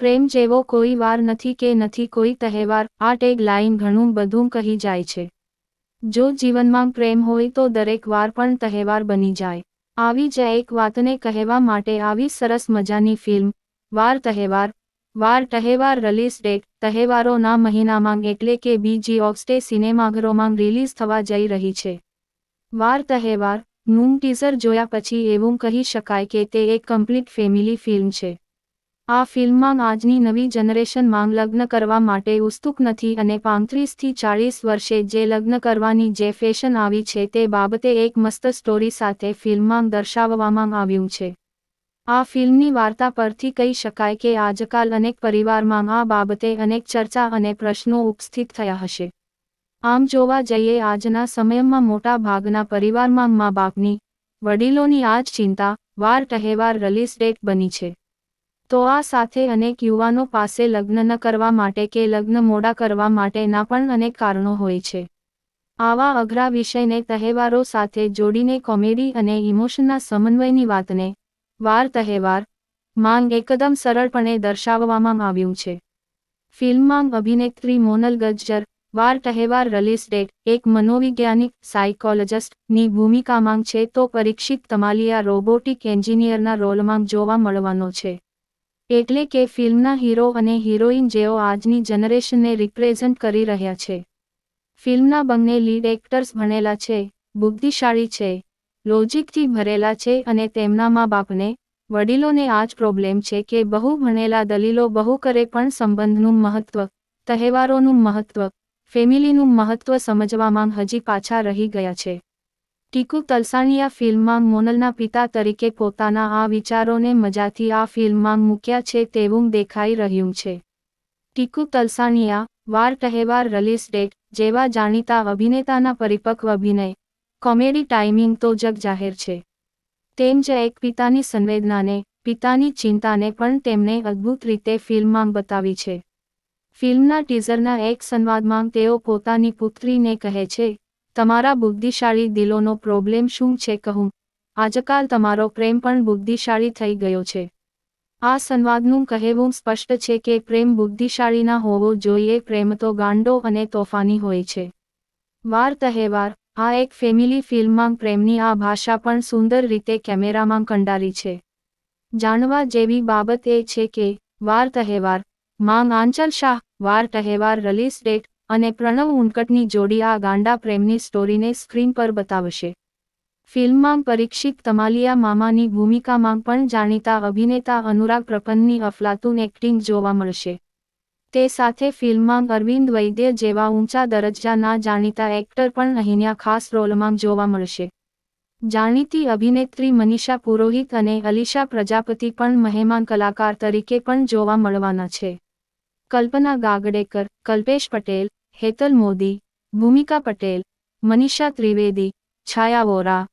પ્રેમ જેવો કોઈ વાર નથી કે નથી કોઈ તહેવાર, આ ટેગ લાઈન ઘણું બધું કહી જાય છે. જો જીવનમાં પ્રેમ હોય તો દરેક વાર પણ તહેવાર બની જાય. આવી જ એક વાતને કહેવા માટે આવી સરસ મજાની ફિલ્મ વાર તહેવાર વાર તહેવાર રિલીઝ ડેટ તહેવારોના મહિનામાં એટલે કે બીજી ઓગસ્ટે સિનેમાઘરોમાં રિલીઝ થવા જઈ રહી છે. વાર તહેવારનું ટીઝર જોયા પછી એવું કહી શકાય કે તે એક કમ્પ્લીટ ફેમિલી ફિલ્મ છે. આ ફિલ્મમાં આજની નવી જનરેશનમાં લગ્ન કરવા માટે ઉત્સુક નથી અને પાંત્રીસથી ચાળીસ વર્ષે જે લગ્ન કરવાની જે ફેશન આવી છે તે બાબતે એક મસ્ત સ્ટોરી સાથે ફિલ્મમાં દર્શાવવામાં આવ્યું છે. આ ફિલ્મની વાર્તા પરથી કહી શકાય કે આજકાલ અનેક પરિવારમાં આ બાબતે અનેક ચર્ચા અને પ્રશ્નો ઉપસ્થિત થયા હશે. આમ જોવા જઈએ આજના સમયમાં મોટા ભાગના પરિવારમાં મા બાપની વડીલોની આ ચિંતા વાર તહેવાર રિલીઝ ડેટ બની છે. તો આ સાથે અનેક યુવાનો પાસે લગ્ન ન કરવા માટે કે લગ્ન મોડા કરવા માટેના પણ અનેક કારણો હોય છે. આવા અઘરા વિષયને તહેવારો સાથે જોડીને કોમેડી અને ઇમોશનના સમન્વયની વાતને વાર તહેવાર, માંગ એકદમ સરળપણે દર્શાવવામાં આવ્યું છે. ફિલ્મમાં અભિનેત્રી મોનલ ગજ્જર, વાર તહેવાર રિલીઝ ડેટ એક મનોવૈજ્ઞાનિક સાયકોલોજિસ્ટની ભૂમિકામાં છે તો પરીક્ષિત તમાલિયા રોબોટિક એન્જિનિયરના રોલમાં જોવા મળવાનો છે. એટલે કે ફિલ્મના હીરો અને હિરોઈન જેઓ આજની જનરેશનને રિપ્રેઝન્ટ કરી રહ્યા છે. ફિલ્મના બંને લીડ એક્ટર્સ ભણેલા છે, બુદ્ધિશાળી છે લોજિકથી ભરેલા છે અને તેમના મા બાપને, વડીલોને આ જ પ્રોબ્લેમ છે કે બહુ ભણેલા દલીલો બહુ કરે પણ સંબંધનું મહત્વ, તહેવારોનું મહત્વ ફેમિલીનું મહત્વ સમજવામાં હજી પાછા રહી ગયા છે. ટીકુ તલસાણીયા ફિલ્મમાં મોનલના પિતા તરીકે પોતાના આ વિચારોને મજાથી આ ફિલ્મમાં મૂક્યા છે તેવું દેખાઈ રહ્યું છે. ટીકુ તલસાણીયા, વાર તહેવાર રિલીઝ ડેટ જેવા જાણીતા અભિનેતાના પરિપક્વ અભિનય, કોમેડી ટાઈમિંગ તો જગ જાહેર છે. તેમ જ એક પિતાની સંવેદનાને, પિતાની ચિંતાને પણ તેમણે અદ્ભુત રીતે ફિલ્મમાં બતાવી છે. ફિલ્મના ટીઝરના એક સંવાદમાં તેઓ પોતાની પુત્રીને કહે છે તમારા બુદ્ધિશાળી દિલોનો પ્રોબ્લેમ શું છે કહું. આજકાલ તમારો પ્રેમ પણ બુદ્ધિશાળી થઈ ગયો છે. આ સંવાદનું કહેવું સ્પષ્ટ છે કે પ્રેમ બુદ્ધિશાળીના હોવો જોઈએ, પ્રેમ તો ગાંડો અને તોફાની હોય છે. વાર તહેવાર, આ એક ફેમિલી ફિલ્મમાં પ્રેમની આ ભાષા પણ સુંદર રીતે કેમેરામાં કંડારી છે. જાણવા જેવી બાબત એ છે કે, વાર તહેવાર, માંગ આંચલ શાહ, વાર તહેવાર રિલીઝ ડેટ અને પ્રણવ ઉનકટની જોડી આ ગાંડા પ્રેમની સ્ટોરીને સ્ક્રીન પર બતાવશે. ફિલ્મમાં પરીક્ષિત તમાલિયા મામાની ભૂમિકામાં પણ જાણીતા અભિનેતા અનુરાગ પ્રપન્નની અફલાતુન એક્ટિંગ જોવા મળશે. તે સાથે ફિલ્મમાં અરવિંદ વૈદ્ય જેવા ઊંચા દરજ્જાના જાણીતા એક્ટર પણ અહીંના ખાસ રોલમાં જોવા મળશે. જાણીતી અભિનેત્રી મનીષા પુરોહિત અને અલીશા પ્રજાપતિ પણ મહેમાન કલાકાર તરીકે પણ જોવા મળવાના છે. કલ્પના ગાગડેકર, કલ્પેશ પટેલ હેતલ મોદી, ભૂમિકા પટેલ, મનીષા ત્રિવેદી, છાયા વોરા,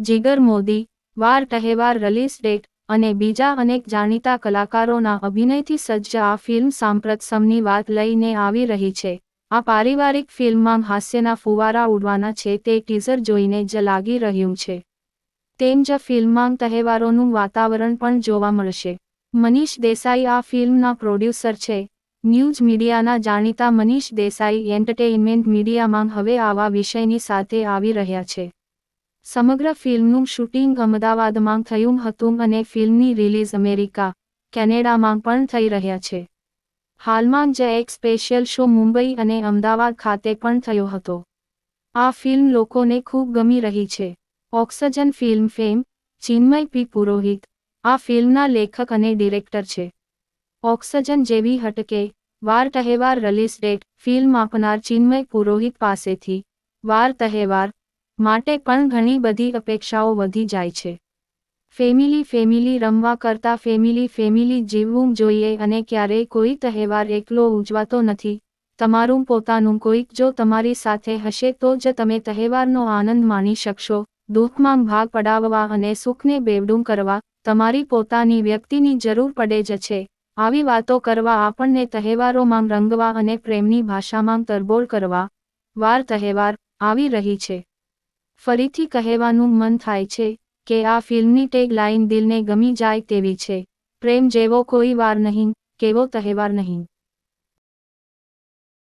જીગર મોદી, વાર તહેવાર રિલીઝ ડેટ અને બીજા અનેક જાણીતા કલાકારોના અભિનયથી સજ્જ આ ફિલ્મ સાંપ્રત સમની વાત લઈને આવી રહી છે. આ પારિવારિક ફિલ્મમાં હાસ્યના ફુવારા ઉડવાના છે તે ટીઝર જોઈને જ લાગી રહ્યું છે. તેમ જ ફિલ્મમાં તહેવારોનું વાતાવરણ પણ જોવા મળશે. મનીષ દેસાઈ આ ફિલ્મના પ્રોડ્યુસર છે. ન્યૂઝ મીડિયાના જાણીતા મનીષ દેસાઈ એન્ટરટેઇનમેન્ટ મીડિયામાં હવે આવા વિષયની સાથે આવી રહ્યા છે. સમગ્ર ફિલ્મનું શૂટિંગ અમદાવાદમાં થયું હતું અને ફિલ્મની રિલીઝ અમેરિકા, કેનેડામાં પણ થઈ રહ્યા છે. હાલમાં જ એક સ્પેશિયલ શો મુંબઈ અને અમદાવાદ ખાતે પણ થયો હતો. આ ફિલ્મ લોકોને ખૂબ ગમી રહી છે. Oxygen film fame Chinmay P Purohit, આ ફિલ્મના લેખક અને ડિરેક્ટર છે. ઓક્સજન જેવી હટકે, વાર તહેવાર રિલીઝ ડેટ ફિલ્મ આપનાર ચિન્મય પુરોહિત પાસેથી, વાર તહેવાર, માટે પણ ઘણી બધી અપેક્ષાઓ વધી જાય છે. ફેમિલી ફેમિલી રમવા કરતાં ફેમિલી ફેમિલી જીવવું જોઈએ અને ક્યારેય કોઈ તહેવાર એકલો ઉજવાતો નથી. તમારું પોતાનું કોઈક જો તમારી સાથે હશે તો જ તમે તહેવારનો આનંદ માણી શકશો. દુઃખમાં ભાગ પડાવવા અને સુખને બેવડું કરવા તમારી પોતાની વ્યક્તિની જરૂર પડે જ છે. આવી વાતો કરવા આપણને તહેવારોમાં રંગવા અને પ્રેમની ભાષામાં તરબોળ કરવા, વાર તહેવાર આવી રહી છે. ફરીથી કહેવાનું મન થાય છે કે આ ફિલ્મની ટેગ લાઇન દિલને ગમી જાય તેવી છે. પ્રેમ જેવો કોઈ વાર નહીં, કેવો તહેવાર નહીં.